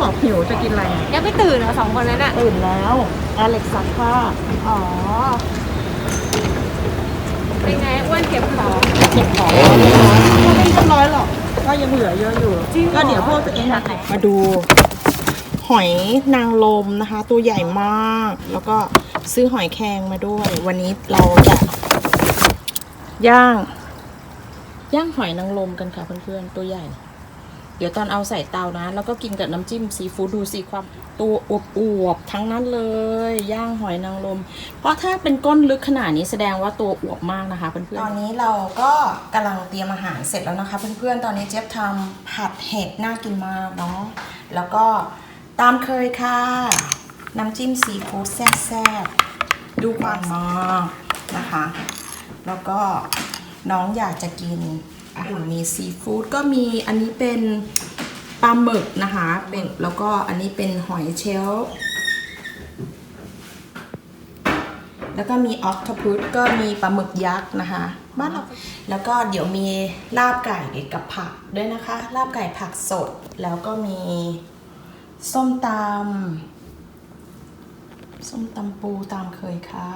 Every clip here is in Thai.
บอกหิวจะกินอะไรอะยังไม่ตื่นเหรอสองคนนั้นอะตื่นแล้วอเล็กซักผ้าอ๋อเป็นไงอ้วนเก็บของ เก็บของก็ไม่เรียบร้อยหรอกก็ยังเหลือเยอะอยู่ จริงเหรอ ก็เดี๋ยวพวกตัวเองอะมาดู หอยนางรมนะคะ ตัวใหญ่มาก แล้วก็ซื้อหอยแครงมาด้วย วันนี้เราจะย่าง ย่างหอยนางรมกันค่ะเพื่อนๆตัวใหญ่ เดี๋ยวตอนเอาใส่เตานะ แล้วก็กินกับน้ำจิ้มซีฟู้ดดูสิความตัวอวบๆทั้งนั้นเลย ย่างหอยนางรมเพราะถ้าเป็นก้นลึกขนาดนี้แสดงว่าตัวอวบมากนะคะเพื่อนๆตอนนี้เราก็กำลังเตรียมอาหารเสร็จแล้วนะคะ เพื่อนๆตอนนี้เจี๊ยบทำผัดเห็ดน่ากินมากเนาะแล้วก็ตามเคยค่ะ น้ำจิ้มซีฟู้ดแซ่บๆดูความมากนะคะ แล้วก็น้องอยากจะกิน มีซีฟู้ดก็มีอันนี้เป็นปลาหมึกนะคะเป็นแล้วก็อันนี้เป็นหอยเชลลแล้วก็มีออ t ต p พุก็มีปลาหมึกยักษ์นะคะบ้านเราแล้วก็เดี๋ยวมีลาบไก่กับผักด้วยนะคะ ลาบไก่ผักสด แล้วก็มีส้มตำส้มตำปูตามเคยค่ะ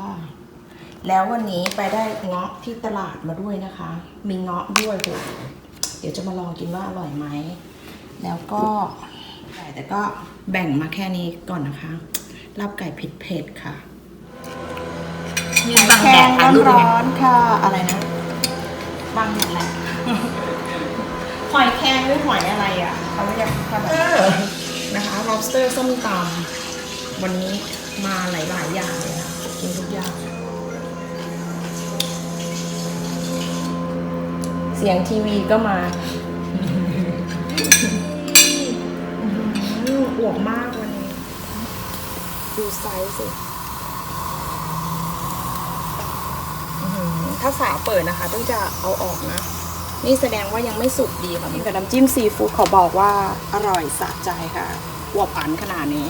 แล้ววันนี้ไปได้เงาะที่ตลาดมาด้วยนะคะ มีเงาะด้วยโหเดี๋ยวจะมาลองกินว่าอร่อยไหม แล้วก็แต่ก็แบ่งมาแค่นี้ก่อนนะคะลาบไก่เผ็ดๆค่ะยืนบังแดดถ่ายรูปร้ยังไงอนๆค่ะ อะไรนะบางอย่างไรหอยแครงหรือหอยอะไรอะเขาเรียกว่าแบบนะคะ lobster ส้มตำวันนี้มาหลายๆอย่างเลยนะกินทุกอย่าง สียงทีวีก็มาอ้วบมากวันนี้ ดูไซส์สิถ้าฝาเปิดนะคะต้องจะเอาออกนะ นี่แสดงว่ายังไม่สุกดีค่ะนี่กับน้ำจิ้มซีฟู้ดขอบอกว่าอร่อยสะใจค่ะอวบอันขนาดนี้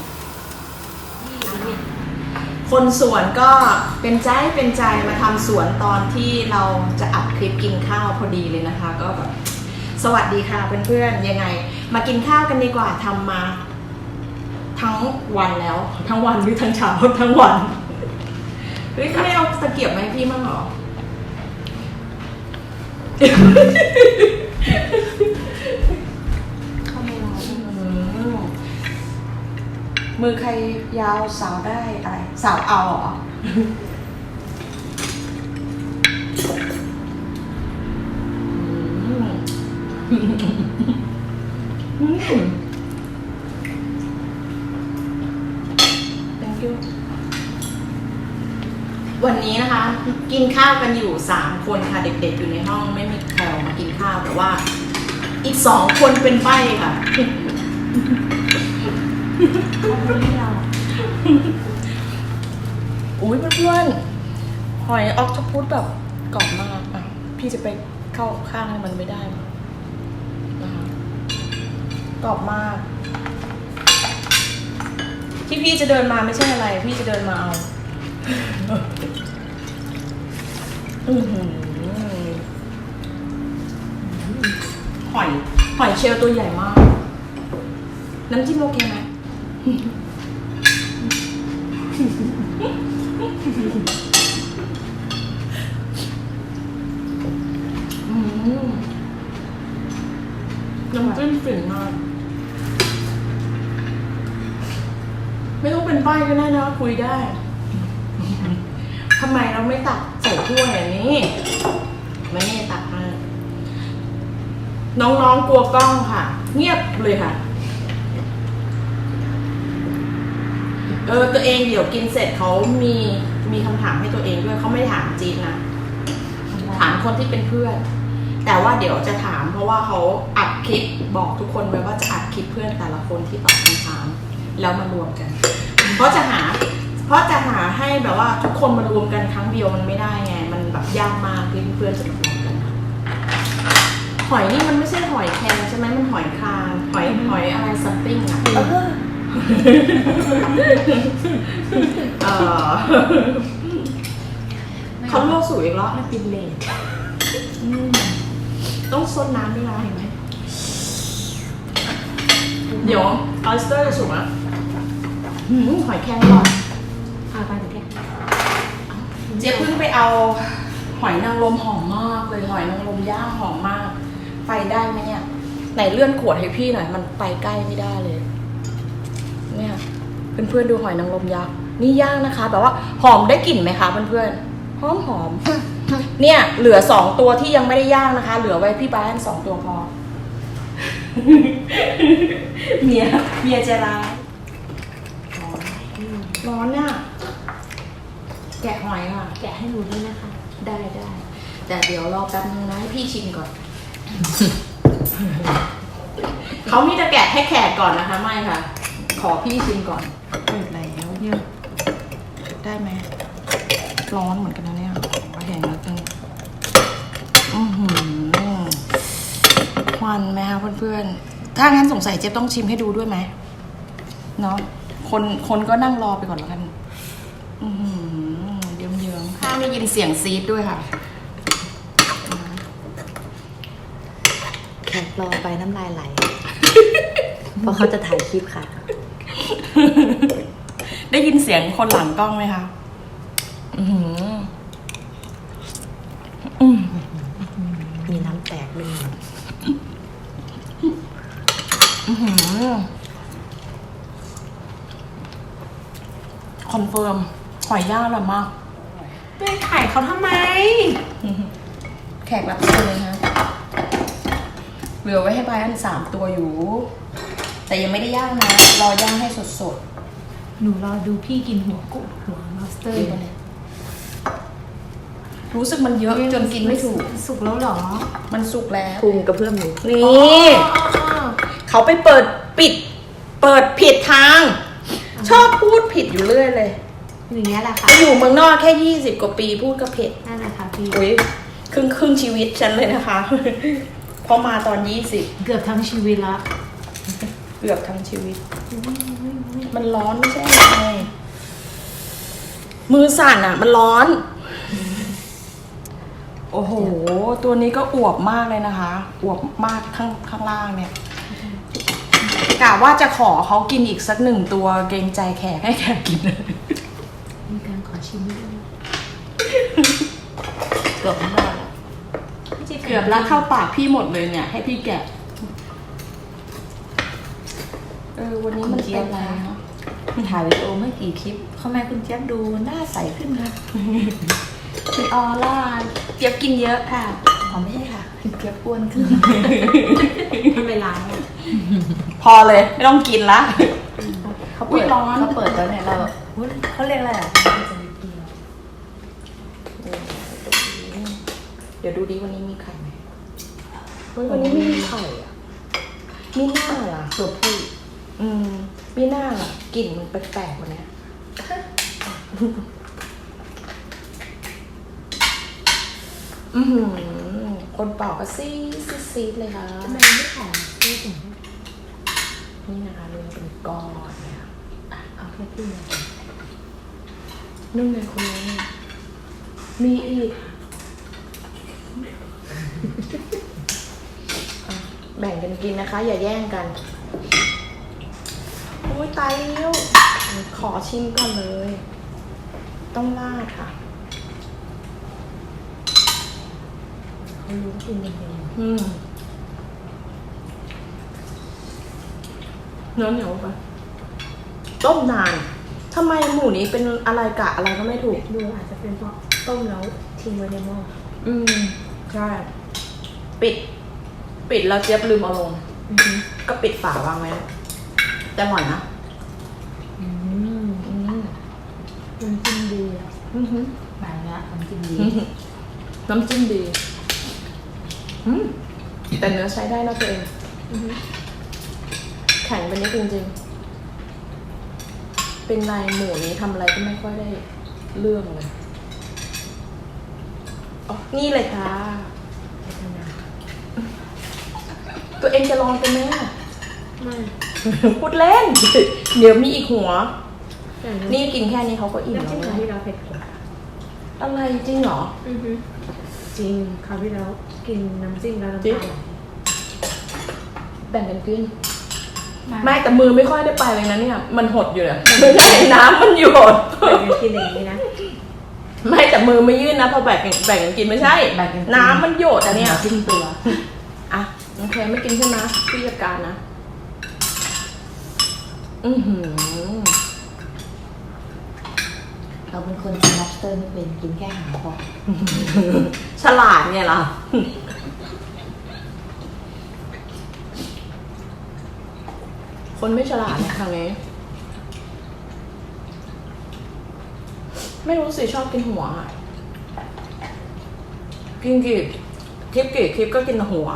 คนสวนก็เป็นใจเป็นใจมาทำสวนตอนที่เราจะอัดคลิปกินข้าวพอดีเลยนะคะ ก็แบบสวัสดีค่ะเพื่อนๆยังไง มากินข้าวกันดีกว่าทำมา ทั้งวันแล้ว ทั้งวันหรือทั้งเช้าทั้งวันเฮ้ยไม่เอาตะเกียบมาให้พี่มั่งหรอ มือใครยาวสาวได้อะไร สาวเอาเหรอวันนี้นะคะ กินข้าวกันอยู่สามคนค่ะ เด็กๆอยู่ในห้องไม่มีใครออกมากินข้าวแต่ว่า อีกสองคนเป็นใบค่ะ อุ้ยเพื่อนๆหอยออกทพุดแบบกรอบมากอะพี่จะไปเข้าข้างให้มันไม่ได้นะคะกรอบมาก ที่พี่จะเดินมาไม่ใช่อะไร พี่จะเดินมาเอาอือหือหอยหอยเชลล์ตัวใหญ่มาก น้ำจิ้มโอเคไหม น้ำจิ้มฝิ่นมาก ไม่ต้องเป็นใบก็ได้นะคุยได้ทำไมเราไม่ตักใส่ถ้วยอันนี้ไม่ได้ตักมาน้องๆกลัวกล้องค่ะ เงียบเลยค่ะ เออตัวเองเดี๋ยวกินเสร็จเขามีมีคำถามให้ตัวเองด้วยเขาไม่ถามจีนนะถามคนที่เป็นเพื่อน แต่ว่าเดี๋ยวจะถามเพราะว่าเขาอัดคลิปบอกทุกคนไว้ว่าจะอัดคลิปเพื่อนแต่ละคนที่ตอบคำถาม แล้วมารวมกัน เพราะจะหา เพราะจะหาให้แบบว่าทุกคนมารวมกันครั้งเดียวมันไม่ได้ไง มันแบบยากมากที่เพื่อนจะมารวมกันหอยนี่มันไม่ใช่หอยแครงใช่ไหมมันหอยคลางหอยหอยอะไรซัมติ้งอะ เออเออเขาลวกสูตรอีกแล้วมันเป็นเลทอืมต้องซดน้ำด้วยนะเห็นไหมอเดี๋ยวออสเตอร์จะสุกนะหืมหอยแครงก่อนเอาไปถึงแค่เจ๊เพิ่งไปเอาหอยนางรมหอมมากเลยหอยนางรมย่างหอมมากไปได้ไหมเนี่ยไหนเลื่อนขวดให้พี่หน่อย มันไปใกล้ไม่ได้เลยเนี่ย เพื่อนๆดูหอยนางรมยักษ์นี่ย่างนะคะแบบว่าหอมได้กลิ่นไหมคะเพื่อนๆหอมหอมๆเนี่ย เหลือสองตัวที่ยังไม่ได้ย่างนะคะ เหลือไว้พี่บ้านสองตัวพอเมียเมียใจะร้ายร้อนน่ะแกะหอยค่ะ แกะให้หนูด้วยนะคะ ได้ได้แต่เดี๋ยวรอแป๊บนึงนะให้พี่ชิมก่อน เขามีแต่แกะให้แขกก่อนนะคะ ไม่ค่ะข อพี่ชิมก่อน เปิดแล้วเนี่ยได้ไหมร้อนเหมือนกันนะเนี่ยขอแห้งนิดนึงอือหือควันไหมคะเพื่อนๆ ถ้างั้นสงสัยเจ๊ต้องชิมให้ดูด้วยไหมเนาะคนคนก็นั่งรอไปก่อนแล้วกัน อือหือเยิ้มเยิ้มๆข้างได้ยินเสียงซีดด้วยค่ะ แขกรอไปน้ำลายไหล เพราะเขาจะถ่ายคลิปค่ะ ได้ยินเสียงคนหลังกล้องไหมคะอือหืออืมมีน้ำแตกด้วยอื้อหือคอนเฟิร์มหอยย่างอร่อยมากไปขายเขาทำไม แขกรับเชิญเลยนะเหลือไว้ให้บายอันสามตัวอยู่ แต่ยังไม่ได้ย่างนะ รอย่างให้สด หนูรอดูพี่กินหัวกุ้งหัวมอสเตอๆร์ดูเนี่ยรู้สึกมันเยอะจนกินไม่ถูก สุกแล้วเหรอมันสุกแล้วพุงกระเพื่อมหนูนี่เขาไปเปิดปิด เปิดผิดทาง ชอบพูดผิดอยู่เรื่อยเลย อย่างเงี้ยแหละค่ะไปอยู่เมืองนอกแค่ยี่สิบกว่าปีพูดก็ผิดนั่นแหละค่ะพี่อุ้ยครึ่งครึ่งชีวิตฉันเลยนะคะ เพราะมาตอนยี่สิบเกือบทั้งชีวิตละเกือบทั้งชีวิต มันร้อนไม่ใช่ไงมือสั่นอะ มันร้อน โอ้โห ตัวนี้ก็อวบมากเลยนะคะ อวบมากข้างข้างล่างเนี่ยกะว่าจะขอเขากินอีกสักหนึ่งตัวเกรงใจแขกให้แขกกินมีการขอชิมด้วยเกือบไม่รอดแล้วเกือบละเข้าปากพี่หมดเลยเนี่ย ให้พี่แกะ เออวันนี้มันเป็นอะไรเนาะถ่ายวิดีโอไม่กี่คลิปเข้าแม่คุณเจี๊ยบดูหน้าใสขึ้นค่ะมีออร่าเจี๊ยบกินเยอะค่ะอ๋อไม่ใช่ค่ะเจี๊ยบอ้วนขึ้นทำไมล้างอะพอเลยไม่ต้องกินละเขาอุ๊เปิยดร้อนเขาเปิดแล้วเนี่ยเราอุ๊ยเขาเรียกอะไรอะเดี๋ยวดูดิวันนี้มีไข่ไหมเฮ้ยวันนี้ไม่มีไข่อะมีหน้าล่ะตัวผู้ อืมมีหน้าล่ะกลิ่นมันแปลกๆวันเนี้ยอือหือคนเป่าก็ซีดซีดซีดเลยค่ะทำไมไม่ถ่ายไม่ถึงนี่นะคะเรียงเป็นก้อนเลยค่ะเอาแค่พี่เลยนึ่งในคนนี้มีอีกอะแบ่งกันกินนะคะ อย่าแย่งกันโอ้ยตายแล้วขอชิมก่อนเลย ต้องราดค่ะเขารู้กินยังไงอืมเนื้อเหนียวไปต้มนาน ทำไมหมูนี้เป็นอะไรกะอะไรก็ไม่ถูก ดูอาจจะเป็นเพราะต้มแล้วทิ้งไว้ในหม้ออืม ใช่ ปิด ปิดแล้วเจี๊ยบลืมเอาลงอืมก็ปิดฝาวางไว้ แต่อร่อยนะอืมอืมน้ำจิ้มดีอะอือหือไปละน้ำจิ้มดีน้ำจิ้มดีอืมแต่เนื้อใช้ได้นะตัวเอง อือฮึแข็งไปนิดจริงๆ เป็นลายหมูนี้ทำอะไรก็ไม่ค่อยได้เรื่องเลยอ๋อนี่เลยค่ะ ตัวเองจะลองเป็นไหมอะไม่ พูดเล่น เดี๋ยวมีอีกหัวแต่นี่กินแค่นี้เขาก็อิ่มน้ำแล้จิ้มวคราวนะที่เราเผ็ดกว่าอะไรจริงเหรออือฮึจริงคราวที่แล้วกินน้ำจิ้มแล้วน้ำจริงตาไหลแบ่งกันกินไม่แต่มือไม่ค่อยได้ไปเลยนะเนี่ย มันหดอยู่เนี่ยไม่ใช่น้ำมันหยดแบ่งกันกินอย่างนี้นะไม่แต่มือไม่ยื่นนะพอแบ่งกันแบ่งกันกินไม่ใช่แบ่งกันกินน้ำมันหยดอะเนี่ยจิ้มตัวอะโอเคไม่กินใช่ไหมพี่จัดการนะ อือหือเราเป็นคนกิน lobster ไม่เป็นกินแค่หางพอฉลาดไงล่ะคนไม่ฉลาดนี่ยทางนี้ไม่รู้สิชอบกินหัวอะกินกี่คลิปกี่คลิปก็กินหัว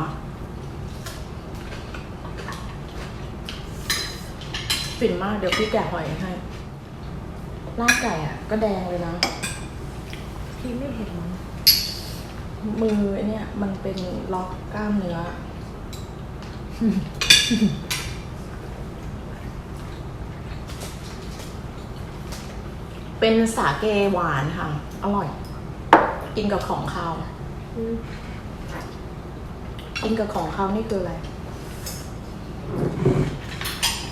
ฝิ่นมากเดี๋ยวพี่แกะหอยให้ลาบไก่อะ ก็แดงเลยนะพี่ไม่เห็นมั้งมือเนี่ย มันเป็นล็อกกล้ามเนื้อ เป็นสาเกหวานค่ะ อร่อย กินกับของคาวกินกับของคาวนี่คืออะไร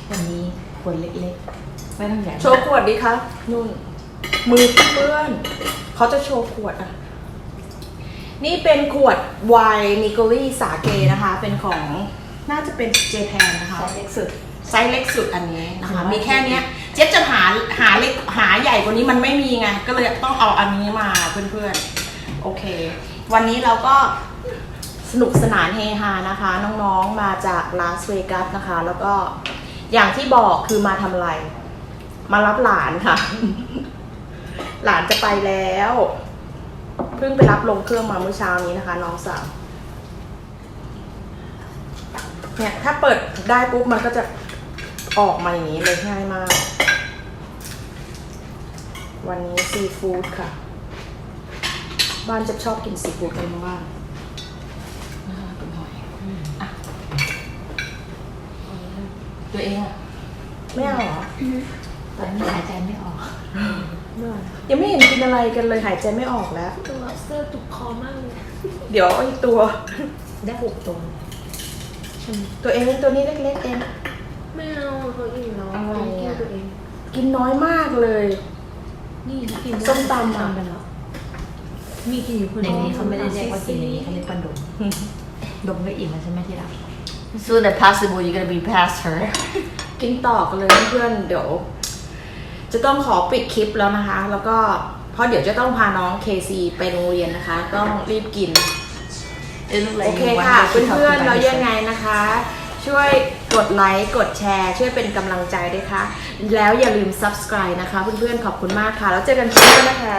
วันนี้ วดเล็กๆ ไม่ต้องใหญ่โชว์ขวดดิคะนุ่น มือเปื้อน เขาจะโชว์ขวดอะ นี่เป็นขวดไวน์นิโกลี่สาเกนะคะ เป็นของน่าจะเป็นเจแพนนะคะไซส์เล็กสุดไซส์เล็กสุดอันนี้นะคะถือว่ามีแค่เนี้ย เจ๊บจะหาหาเล็กหาใหญ่กว่านี้มันไม่มีไง ก็เลยต้องเอาอันนี้มาเพื่อนๆ โอเค วันนี้เราก็สนุกสนานเฮฮานะคะ น้องๆมาจากลาสเวกัสนะคะ แล้วก็ อย่างที่บอกคือมาทำอะไร มารับหลานค่ะ หลานจะไปแล้ว เพิ่งไปรับลงเครื่องมาเมื่อเช้านี้นะคะ น้องสาวเนี่ยถ้าเปิดได้ปุ๊บมันก็จะออกมาอย่างนี้เลยง่ายมาก วันนี้ซีฟู้ดค่ะ บ้านจะชอบกินซีฟู้ดกันบ้างนะคะคุณหอยอะ ตัวเองอะไม่เอาเหรอตอนนี้หายใจไม่ออกยังไม่เห็นกินอะไรกันเลยหายใจไม่ออกแล้ว ตัว lobster ตุกคอมากเลยเดี๋ยวไอ้ตัว ได้หกตัวตัวเองตัวนี้เล็กๆเอง ไม่เอาเขาอิ่มแล้วอะไรอะกินตัวเองกินน้อยมากเลย นี่กินส้มตำอะไปแล้วมีกินอยู่คนในดียวนี้เขาไม่ได้เรียกว่ากินในนี้เขาเรียกว่าดมดมก็อิ่มแล้วใช่ไหมที่รัก Soon as possible you're gonna be past her กินต่อกันเลยเพื่อนๆเดี๋ยว จะต้องขอปิดคลิปแล้วนะคะ แล้วก็เพราะเดี๋ยวจะต้องพาน้องเคซีไปโรงเรียนนะคะ ต้องรีบกิน It look โอ like เค you ค่ะ want to เพื่อน talk ๆ about เรา yourself. ยังไงนะคะ ช่วยกดไลค์กดแชร์ ช่วยเป็นกำลังใจด้วยค่ะ แล้วอย่าลืม subscribe นะคะ เพื่อนๆ ขอบคุณมากค่ะ แล้วเจอกันคลิปหน้านะคะ